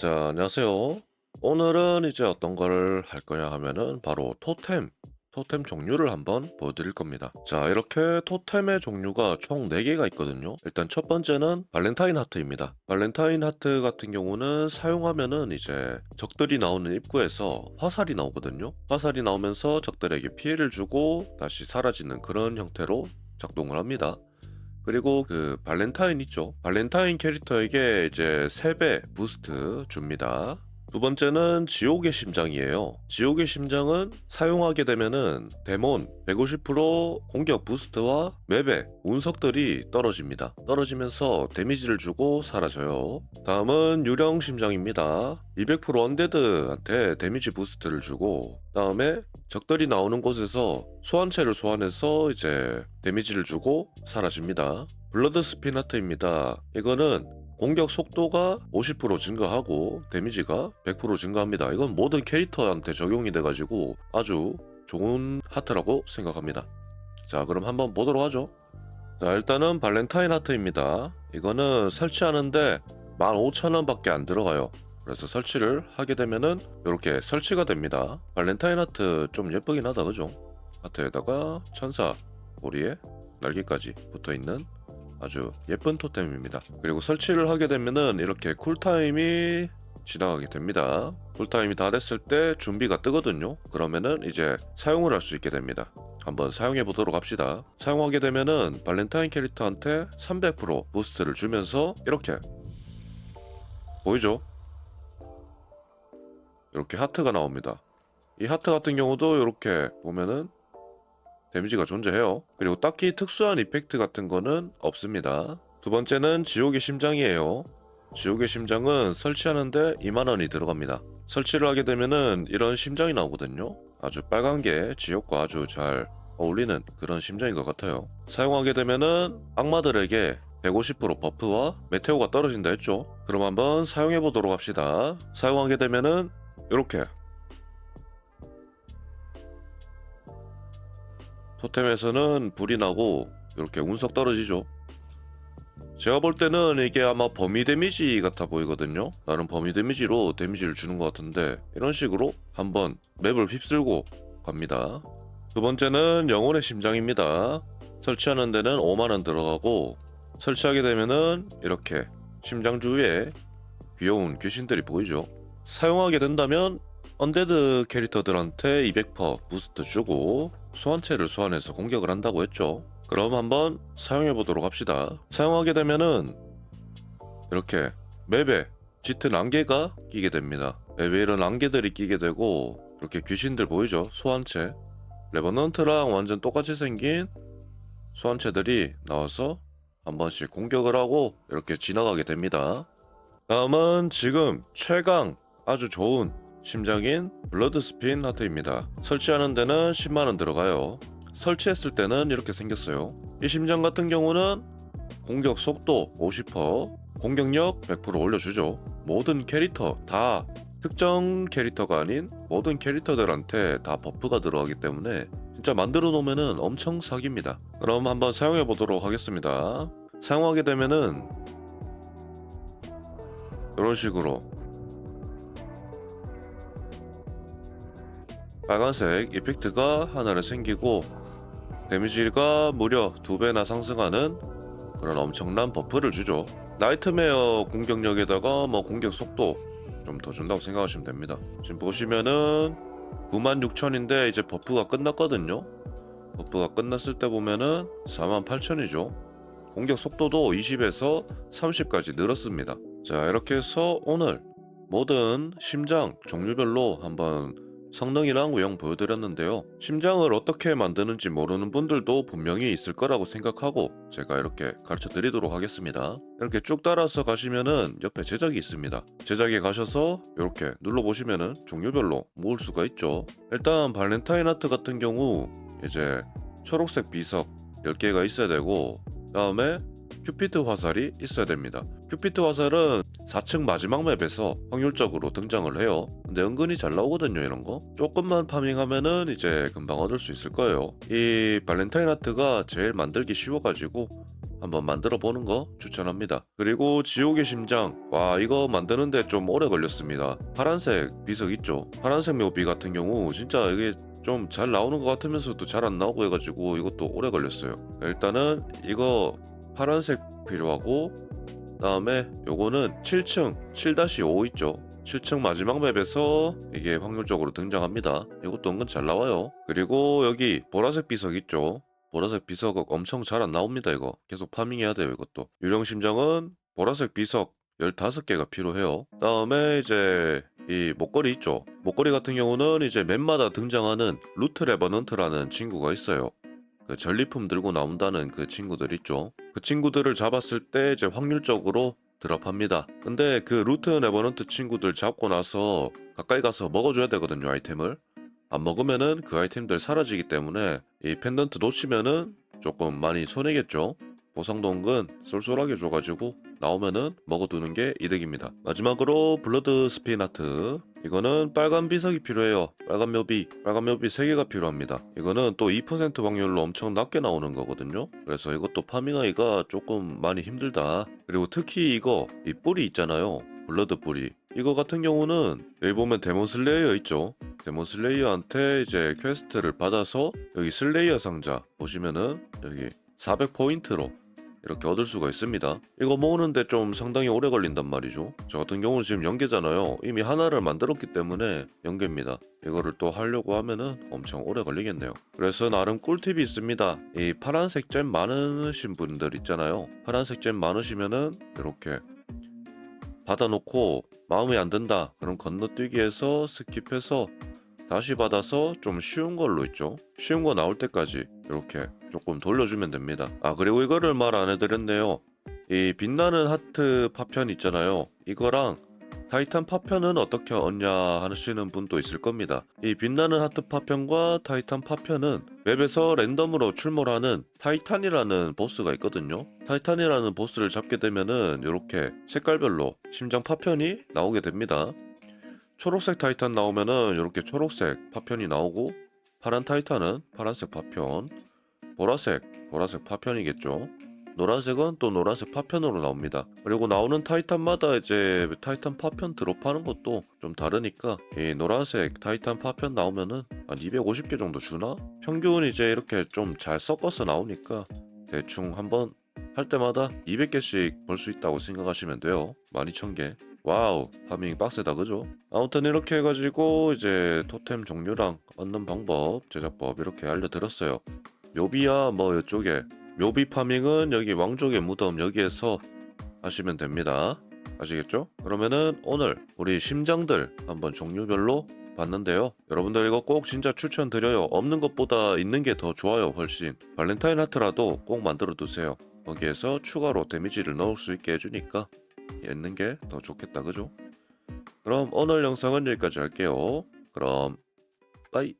자, 안녕하세요. 오늘은 이제 어떤 걸 할 거냐 하면은 바로 토템, 토템 종류를 한번 보여드릴 겁니다. 자, 이렇게 토템의 종류가 총 4개가 있거든요. 일단 첫 번째는 발렌타인 하트입니다. 발렌타인 하트 같은 경우는 사용하면은 이제 적들이 나오는 입구에서 화살이 나오거든요. 화살이 나오면서 적들에게 피해를 주고 다시 사라지는 그런 형태로 작동을 합니다. 그리고 그 발렌타인 있죠. 발렌타인 캐릭터에게 이제 3배 부스트 줍니다. 두 번째는 지옥의 심장이에요. 지옥의 심장은 사용하게 되면은 데몬 150% 공격 부스트와 맵에 운석들이 떨어집니다. 떨어지면서 데미지를 주고 사라져요. 다음은 유령 심장입니다. 200% 언데드한테 데미지 부스트를 주고 다음에 적들이 나오는 곳에서 소환체를 소환해서 이제 데미지를 주고 사라집니다. 블러드 스피나트입니다. 이거는 공격 속도가 50% 증가하고 데미지가 100% 증가합니다. 이건 모든 캐릭터한테 적용이 돼가지고 아주 좋은 하트라고 생각합니다. 자, 그럼 한번 보도록 하죠. 자, 일단은 발렌타인 하트입니다. 이거는 설치하는데 15,000원밖에 안 들어가요. 그래서 설치를 하게 되면은 이렇게 설치가 됩니다. 발렌타인 하트 좀 예쁘긴 하다, 그죠? 하트에다가 천사 꼬리에 날개까지 붙어 있는 아주 예쁜 토템입니다. 그리고 설치를 하게 되면은 이렇게 쿨타임이 지나가게 됩니다. 쿨타임이 다 됐을 때 준비가 뜨거든요. 그러면은 이제 사용을 할 수 있게 됩니다. 한번 사용해 보도록 합시다. 사용하게 되면은 발렌타인 캐릭터한테 300% 부스트를 주면서 이렇게 보이죠? 이렇게 하트가 나옵니다. 이 하트 같은 경우도 이렇게 보면은 데미지가 존재해요. 그리고 딱히 특수한 이펙트 같은 거는 없습니다. 두 번째는 지옥의 심장이에요. 지옥의 심장은 설치하는데 2만원이 들어갑니다. 설치를 하게 되면은 이런 심장이 나오거든요. 아주 빨간 게 지옥과 아주 잘 어울리는 그런 심장인 것 같아요. 사용하게 되면은 악마들에게 150% 버프와 메테오가 떨어진다 했죠. 그럼 한번 사용해 보도록 합시다. 사용하게 되면은 이렇게 토템에서는 불이 나고 이렇게 운석 떨어지죠. 제가 볼 때는 이게 아마 범위 데미지 같아 보이거든요. 나는 범위 데미지로 데미지를 주는 것 같은데 이런 식으로 한번 맵을 휩쓸고 갑니다. 두 번째는 영혼의 심장입니다. 설치하는 데는 5만원 들어가고 설치하게 되면은 이렇게 심장 주위에 귀여운 귀신들이 보이죠. 사용하게 된다면 언데드 캐릭터들한테 200% 부스트 주고 소환체를 소환해서 공격을 한다고 했죠. 그럼 한번 사용해 보도록 합시다. 사용하게 되면은 이렇게 맵에 짙은 안개가 끼게 됩니다. 맵에 이런 안개들이 끼게 되고 이렇게 귀신들 보이죠? 소환체. 레버넌트랑 완전 똑같이 생긴 소환체들이 나와서 한 번씩 공격을 하고 이렇게 지나가게 됩니다. 다음은 지금 최강 아주 좋은 심장인 블러드 스핀 하트입니다. 설치하는 데는 10만원 들어가요. 설치했을 때는 이렇게 생겼어요. 이 심장 같은 경우는 공격 속도 50%, 공격력 100% 올려주죠. 모든 캐릭터 다 특정 캐릭터가 아닌 모든 캐릭터들한테 다 버프가 들어가기 때문에 진짜 만들어 놓으면은 엄청 사기입니다. 그럼 한번 사용해 보도록 하겠습니다. 사용하게 되면은 이런 식으로 빨간색 이펙트가 하나를 생기고 데미지가 무려 두 배나 상승하는 그런 엄청난 버프를 주죠. 나이트메어 공격력에다가 뭐 공격 속도 좀 더 준다고 생각하시면 됩니다. 지금 보시면은 96,000인데 이제 버프가 끝났거든요. 버프가 끝났을 때 보면은 48,000이죠. 공격 속도도 20에서 30까지 늘었습니다. 자, 이렇게 해서 오늘 모든 심장 종류별로 한번 성능이랑 외형 보여드렸는데요. 심장을 어떻게 만드는지 모르는 분들도 분명히 있을 거라고 생각하고 제가 이렇게 가르쳐 드리도록 하겠습니다. 이렇게 쭉 따라서 가시면은 옆에 제작이 있습니다. 제작에 가셔서 이렇게 눌러보시면은 종류별로 모을 수가 있죠. 일단 발렌타인 아트 같은 경우 이제 초록색 비석 10개가 있어야 되고 다음에 큐피트 화살이 있어야 됩니다. 큐피트 화살은 4층 마지막 맵에서 확률적으로 등장을 해요. 근데 은근히 잘 나오거든요, 이런 거. 조금만 파밍하면은 이제 금방 얻을 수 있을 거예요. 이 발렌타인 아트가 제일 만들기 쉬워가지고 한번 만들어 보는 거 추천합니다. 그리고 지옥의 심장. 와, 이거 만드는데 좀 오래 걸렸습니다. 파란색 비석 있죠? 파란색 묘비 같은 경우 진짜 이게 좀 잘 나오는 것 같으면서도 잘 안 나오고 해가지고 이것도 오래 걸렸어요. 일단은 이거 파란색 필요하고 다음에 요거는 7층 7-5 있죠. 7층 마지막 맵에서 이게 확률적으로 등장합니다. 이것도 은근 잘 나와요. 그리고 여기 보라색 비석 있죠. 보라색 비석 엄청 잘 안 나옵니다. 이거 계속 파밍해야 돼요. 이것도 유령 심장은 보라색 비석 15개가 필요해요. 다음에 이제 이 목걸이 있죠. 목걸이 같은 경우는 이제 맵마다 등장하는 루트 레버넌트라는 친구가 있어요. 그 전리품 들고 나온다는 그 친구들 있죠. 그 친구들을 잡았을 때 이제 확률적으로 드랍합니다. 근데 그 루트 레버넌트 친구들 잡고 나서 가까이 가서 먹어줘야 되거든요 아이템을. 안 먹으면은 그 아이템들 사라지기 때문에 이 펜던트 놓치면은 조금 많이 손해겠죠. 보상도 은근 쏠쏠하게 줘가지고 나오면은 먹어두는 게 이득입니다. 마지막으로 블러드 스피나트 이거는 빨간 비석이 필요해요. 빨간 묘비, 빨간 묘비 3개가 필요합니다. 이거는 또 2% 확률로 엄청 낮게 나오는 거거든요. 그래서 이것도 파밍하기가 조금 많이 힘들다. 그리고 특히 이거 이 뿌리 있잖아요. 블러드 뿌리. 이거 같은 경우는 여기 보면 데몬 슬레이어 있죠. 데몬 슬레이어한테 이제 퀘스트를 받아서 여기 슬레이어 상자 보시면은 여기 400포인트로 이렇게 얻을 수가 있습니다. 이거 모으는데 좀 상당히 오래 걸린단 말이죠. 저 같은 경우는 지금 연계잖아요. 이미 하나를 만들었기 때문에 연계입니다. 이거를 또 하려고 하면은 엄청 오래 걸리겠네요. 그래서 나름 꿀팁이 있습니다. 이 파란색 잼 많으신 분들 있잖아요. 파란색 잼 많으시면은 이렇게 받아놓고 마음에 안 든다. 그럼 건너뛰기해서 스킵해서 다시 받아서 좀 쉬운 걸로 있죠. 쉬운 거 나올 때까지 이렇게 조금 돌려주면 됩니다. 아 그리고 이거를 말 안 해드렸네요. 이 빛나는 하트 파편 있잖아요. 이거랑 타이탄 파편은 어떻게 얻냐 하시는 분도 있을 겁니다. 이 빛나는 하트 파편과 타이탄 파편은 맵에서 랜덤으로 출몰하는 타이탄이라는 보스가 있거든요. 타이탄이라는 보스를 잡게 되면은 이렇게 색깔별로 심장 파편이 나오게 됩니다. 초록색 타이탄 나오면은 이렇게 초록색 파편이 나오고 파란 타이탄은 파란색 파편, 보라색 보라색 파편이겠죠. 노란색은 또 노란색 파편으로 나옵니다. 그리고 나오는 타이탄마다 이제 타이탄 파편 드롭하는 것도 좀 다르니까 이 노란색 타이탄 파편 나오면은 한 250개 정도 주나? 평균 이제 이렇게 좀 잘 섞어서 나오니까 대충 한번 할 때마다 200개씩 벌수 있다고 생각하시면 돼요. 12,000개. 와우 파밍 빡세다 그죠? 아무튼 이렇게 해가지고 이제 토템 종류랑 얻는 방법 제작법 이렇게 알려드렸어요. 묘비야 뭐 이쪽에. 묘비 파밍은 여기 왕족의 무덤 여기에서 하시면 됩니다. 아시겠죠? 그러면은 오늘 우리 심장들 한번 종류별로 봤는데요. 여러분들 이거 꼭 진짜 추천드려요. 없는 것보다 있는 게 더 좋아요 훨씬. 발렌타인 하트라도 꼭 만들어 두세요. 거기에서 추가로 데미지를 넣을 수 있게 해주니까 있는 게 더 좋겠다 그죠? 그럼 오늘 영상은 여기까지 할게요. 그럼 빠이